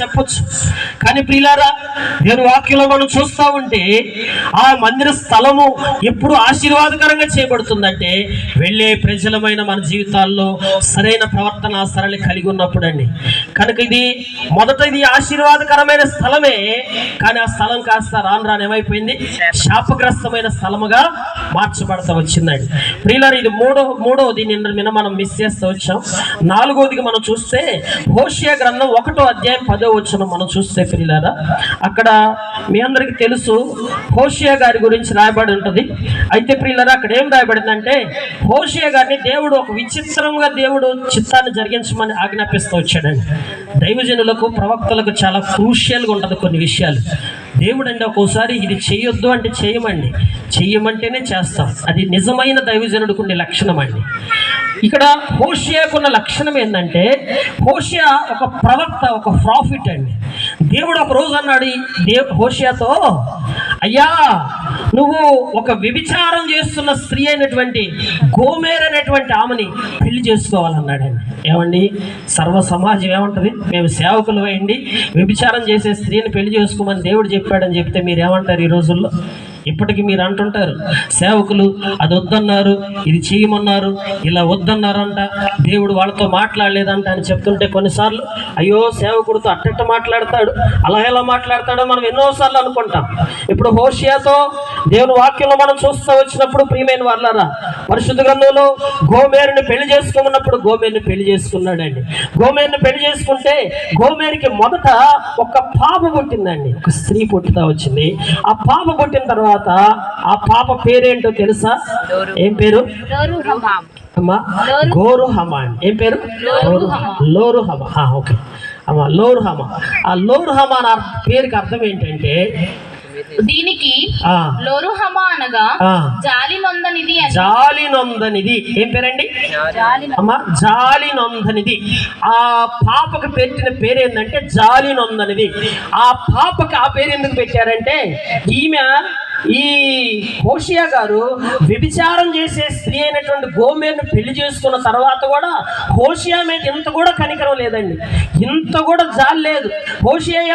చెప్పొచ్చు. కానీ ప్రియులారా నేను వాక్యంలో మనం చూస్తా ఉంటే ఆ మందిర స్థలము ఎప్పుడు ఆశీర్వాదకరంగా చేయబడుతుందంటే వెళ్ళే ప్రజలమైన మన జీవితాల్లో సరైన ప్రవర్తన సరళి కలిగి ఉన్నప్పుడు అండి కనుక ఇది మొదట ఇది ఆశీర్వాదకరమైన స్థలమే కానీ ఆ స్థలం కాస్త రాను రాను ఏమైపోయింది? శాపగ్రస్తమైన స్థలముగా మార్చబడతా వచ్చిందండి ప్రియులారా ఇది మూడో మూడవది నిన్న నిన్న మనం మిస్ చేస్తూ వచ్చాం నాలుగోదిగా మనం చూస్తే హోషియా గ్రంథం ఒకటో అధ్యాయం పదో వచ్చిన మనం చూస్తే ప్రియులారా అక్కడ మీ అందరికీ తెలుసు హోషియా గారి గురించి రాయబడి ఉంటుంది. అయితే ప్రియులరా అక్కడ ఏం రాయబడిందంటే హోషియా గారిని దేవుడు ఒక విచిత్రంగా దేవుడు చిత్తాన్ని జరిగించమని ఆజ్ఞాపిస్తూ వచ్చాడండి. దైవజనులకు ప్రవక్తలకు చాలా క్రూషియల్గా ఉంటుంది కొన్ని విషయాలు. దేవుడు అండి ఒక్కోసారి ఇది చేయొద్దు అంటే చేయమండి. చెయ్యమంటేనే చేస్తాం. అది నిజమైన దైవజనుడికి ఉండే లక్షణం అండి. ఇక్కడ హోషియాకున్న లక్షణం ఏంటంటే హోషియా ఒక ప్రవక్త ఒక ప్రాఫిట్ అండి దేవుడు ఒక రోజు అన్నాడు ఈ దేవ్ హోషియాతో అయ్యా నువ్వు ఒక వ్యభిచారం చేస్తున్న స్త్రీ అయినటువంటి గోమేర్ అనేటువంటి ఆమెని పెళ్ళి చేసుకోవాలన్నాడండి ఏమండి? సర్వ సమాజం ఏమంటది? మేము సేవకులు అయ్యండి వ్యభిచారం చేసే స్త్రీని పెళ్ళి చేసుకోమని దేవుడు చెప్పాడని చెప్తే మీరు ఏమంటారు ఈ రోజుల్లో? ఇప్పటికి మీరు అంటుంటారు సేవకులు అది వద్దన్నారు ఇది చేయమన్నారు ఇలా వద్దన్నారంట దేవుడు వాళ్ళతో మాట్లాడలేదంట అని చెప్తుంటే కొన్నిసార్లు అయ్యో సేవకుడితో అట్టట్ట మాట్లాడతాడు అలా ఎలా మాట్లాడతాడో మనం ఎన్నోసార్లు అనుకుంటాం. ఇప్పుడు హోషియాతో దేవుని వాక్యంలో మనం చూస్తూ వచ్చినప్పుడు ప్రియమైన వాళ్ళారా పరిశుద్ధ గ్రంథంలో గోమేరుని పెళ్ళి చేసుకున్నప్పుడు గోమేరుని పెళ్ళి చేసుకున్నాడండి. గోమేరుని పెళ్ళి చేసుకుంటే గోమేరుకి మొదట ఒక పాప పుట్టిందండి. ఒక స్త్రీ పుట్టుతా వచ్చింది. ఆ పాప పుట్టిన తర్వాత ఆ పాప పేరేంటో తెలుసా? ఏం పేరు? అమ్మా గోరు హమా అండి. ఏం పేరు? లోరు లోరు హమా ఆ, ఓకే. అమ్మా లోరు హమా ఆ లోరు హమా అన్న పేరుకి అర్థం ఏంటంటే దీనికి లోరుహమ అనగా జాలి నొందనిది జాలి నొందనిది ఏం పేరండి? అమ్మ జాలి నొందనిది ఆ పాపకు పెట్టిన పేరు ఏంటంటే జాలి నొందనిది ఆ పాపకి ఆ పేరు ఎందుకు పెట్టారంటే ఈమె ఈ హోషియా గారు వ్యభిచారం చేసే స్త్రీ అయినటువంటి గోమేను పెళ్ళి చేసుకున్న తర్వాత కూడా హోషియా మీద ఇంత కూడా కనికరం లేదండి. ఇంత కూడా జాలి లేదు. హోషియా